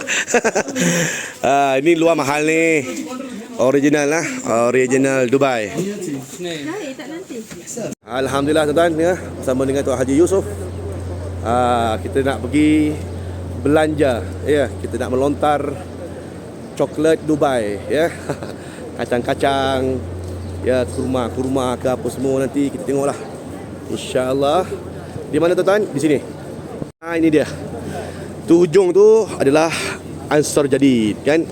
ah, ini luar mahal ni. Original lah, original Dubai. Alhamdulillah tuan-tuan ya, bersama dengan Tuan Haji Yusof. Ah, kita nak pergi belanja ya, kita nak melontar coklat Dubai ya. Kacang-kacang ya, kurma-kurma ke apa semua nanti kita tengoklah. Insya-Allah. Di mana tuan-tuan? Di sini. Ah ini dia. Tu hujung tu adalah Ansar Jadid kan.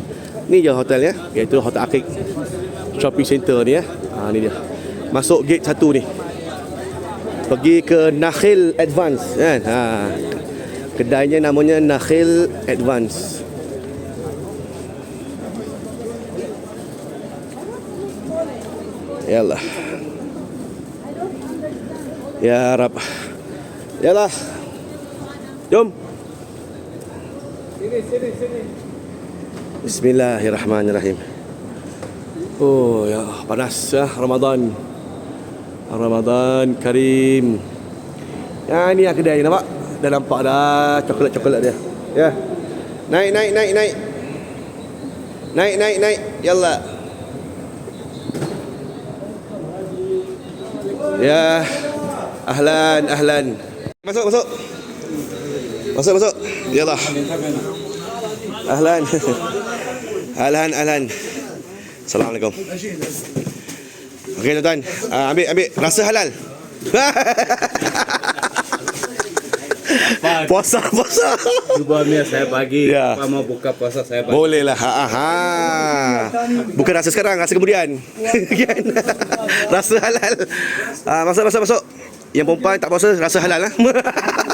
Ni je hotelnya iaitu Hotel Akik Shopping Center ni ya. Ha ni dia. Masuk gate satu ni. Pergi ke Nakhil Advance kan. Ha. Kedainya namanya Nakhil Advance. Yalah. Ya Rab. Yalah. Jom. Bismillahirrahmanirrahim. Oh ya panas ya Ramadan. Ramadan Karim. Ya ni lah kedai nampak. Dah nampak dah coklat-coklat dia. Ya. Naik naik naik naik. Naik naik naik. Yalla. Ya. Ahlan ahlan. Masuk masuk. Masuk masuk. Yalah. Ahlan. ahlan ahlan. Assalamualaikum. Okey tuan-tuan, uh, ambil ambil rasa halal. puasa puasa. Sebabnya saya bagi Ya. Apa mau buka puasa saya bagi Boleh lah. Ha, ha. Bukan rasa sekarang, rasa kemudian. Kan? rasa halal. Ah, masuk masuk masuk. Yang perempuan tak puasa rasa halal lah.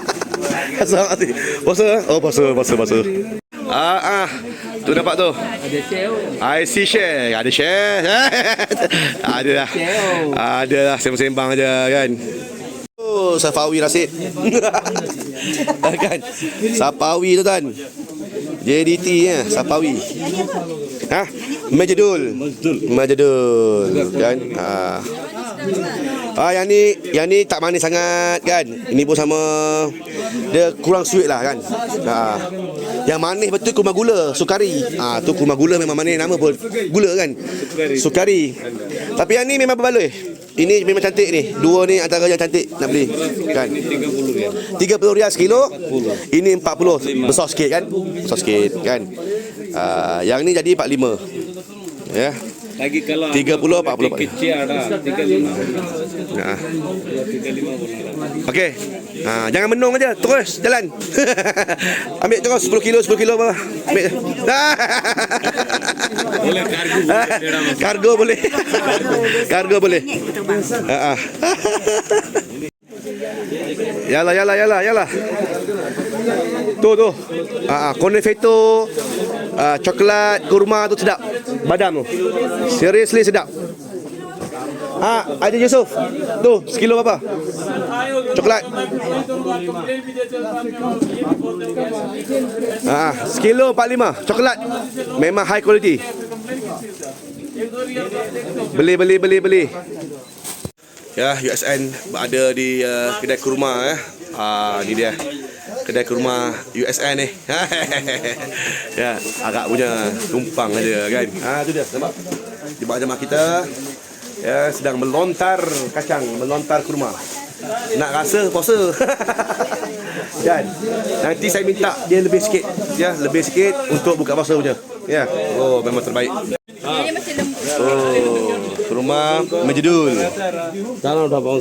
Rasa mati. Puasa? Oh puasa puasa puasa. Ah ah. Tu dapat tu. Ada sale IC share. Ada share. Ada lah. Ada lah Sembang-sembang aja kan? Oh Safawi Rasid Kan? Safawi tu kan JDT ya Safawi. Ha? Majidul. Majidul. Kan? Ha. Ah yang ni yang ni tak manis sangat kan. Ini pun sama dia kurang sweet lah kan. Ha. Yang manis betul kurma gula, sukari. Ah tu kurma gula memang manis nama pun gula kan. Sukari. Tapi yang ni memang berbaloi. Ini memang cantik ni. Dua ni antara yang cantik nak beli kan. 30 ya 30 rial sekilo. Ini 40. Besar sikit kan? Besar sikit kan. Ah yang ni jadi 45. Ya. Lagi kalau 30, 40, lebih kecil ada 35 Nah. 35 boleh Okey. Ha, jangan menung aja, terus jalan. Ambil terus 10 kilo, 10 kilo apa? Ambil. Boleh kargo boleh Kargo boleh. Kargo boleh. Ha ah. Yalah yalah yalah yalah. Tu tu. Ah, ah konfeto ah, coklat kurma tu sedap. Badam tu. Seriously sedap. Ah, ada Yusuf. Tu, sekilo berapa? Coklat. Ah, sekilo 45 coklat. Memang high quality. Beli beli beli beli. Ya, USN berada di uh, kedai kurma ya. Ah, ni dia. Kedai kurma USN ni. ya, agak punya tumpang aja kan. Ah, tu dia, nampak. Jemaah-jemaah kita ya sedang melontar kacang, melontar kurma. Nak rasa puasa. kan? Nanti saya minta dia lebih sikit. Ya, lebih sikit untuk buka puasa punya. Ya. Oh, memang terbaik. Dia macam lembut. Oh, kurma Majidul. Tanah dah bang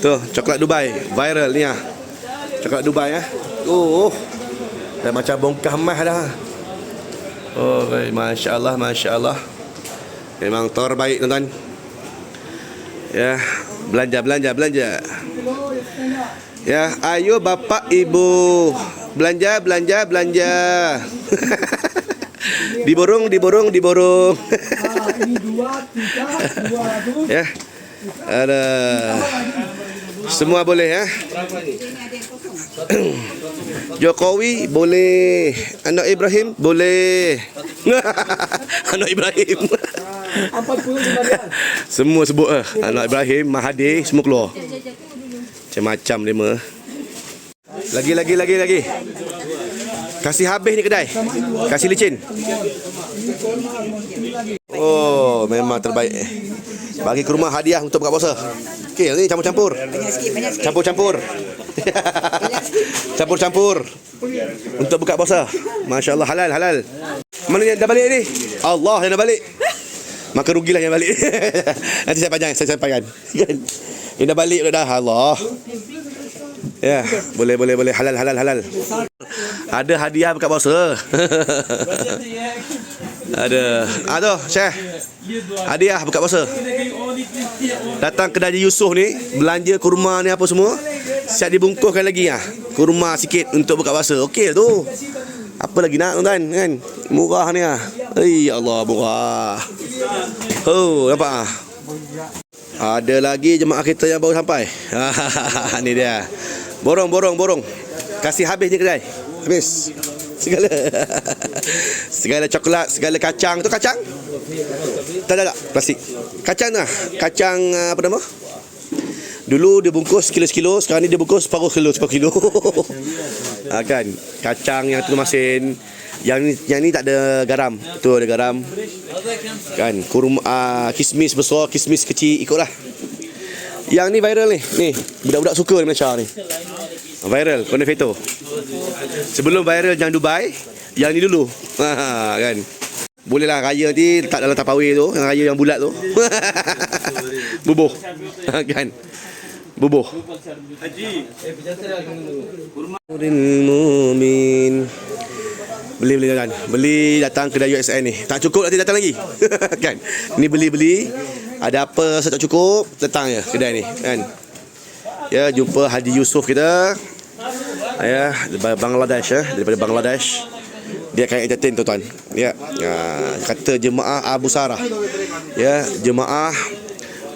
Tu, coklat Dubai. Viral ni ah. Coklat Dubai ah. Oh. Dah macam bongkah emas dah. Oh, baik. Masya Allah, Masya Allah. Memang terbaik tuan-tuan. Ya, belanja, belanja, belanja. Ya, ayo bapak ibu Belanja, belanja, belanja. diborong, diborong, diborong. tu. ya. Ada. Semua boleh ya. Jokowi boleh. Anak Ibrahim boleh. Anak Ibrahim. Semua sebut ah. Anak Ibrahim, Mahathir semua keluar. Macam-macam lima. Lagi lagi lagi lagi. Kasih habis ni kedai. Kasih licin. Oh, memang terbaik. Bagi ke rumah hadiah untuk buka puasa. Okey, ni campur-campur. Campur-campur. Campur-campur. Untuk buka puasa. Masya-Allah halal halal. Mana yang dah balik ni? Allah yang dah balik. Maka rugilah yang balik. Nanti saya panjang, saya sampaikan. Kan? Yang dah balik dah Allah. Ya, boleh boleh boleh halal halal halal. Ada hadiah buka puasa. Ada. Ah tu, Syekh. Hadiah buka puasa. Datang kedai Haji Yusof ni, belanja kurma ni apa semua. Siap dibungkuskan lagi ah. Kurma sikit untuk buka puasa. Okey tu. Apa lagi nak tuan kan? Murah ni ah. Ai Allah murah. Oh, nampak ah. Ada lagi jemaah kita yang baru sampai. ni dia. Borong, borong, borong. Kasih habis ni kedai. Habis. Segala. segala coklat, segala kacang. Tu kacang? Tak, tak, tak. Plastik. Kacang lah. Kacang ah, apa nama? Dulu dia bungkus kilo-kilo, sekarang ni dia bungkus separuh kilo, separuh kilo. ha, kan? Kacang yang tu masin. Yang ni, yang ni tak ada garam. Tu ada garam. Kan? Kurma, uh, kismis besar, kismis kecil, ikutlah. Yang ni viral ni. Ni, budak-budak suka di Malaysia ni. Viral, Conefeto. Sebelum viral yang Dubai, yang ni dulu. Ha, kan? Boleh lah raya nanti letak dalam tapawir tu, yang raya yang bulat tu. Bubuh. kan? Bubuh. Nuril Mumin. Beli beli kan. Beli datang kedai USN ni. Tak cukup nanti datang lagi. kan. Ni beli-beli. Ada apa rasa tak cukup, datang je kedai ni kan. Ya, jumpa Haji Yusof kita. Ya, daripada Bangladesh ya, daripada Bangladesh. Dia akan entertain tuan-tuan. Ya. Ha, kata jemaah Abu Sarah. Ya, jemaah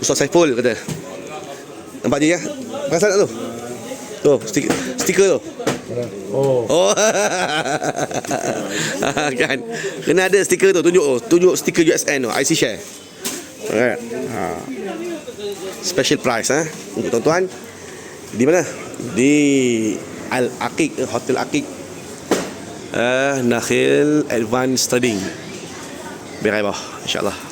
Ustaz Saiful kata. Nampak je ya? Perasan tak tu? Tu, stiker, stiker tu. Oh. Oh. kan. Kena ada stiker tu tunjuk tu. Tunjuk stiker USN tu, IC share. Alright. Ha. Special price eh untuk tuan-tuan. Di mana? Di Al Aqiq Hotel Aqiq. Uh, Nakhil Advanced Studying. Berai bawah insya-Allah.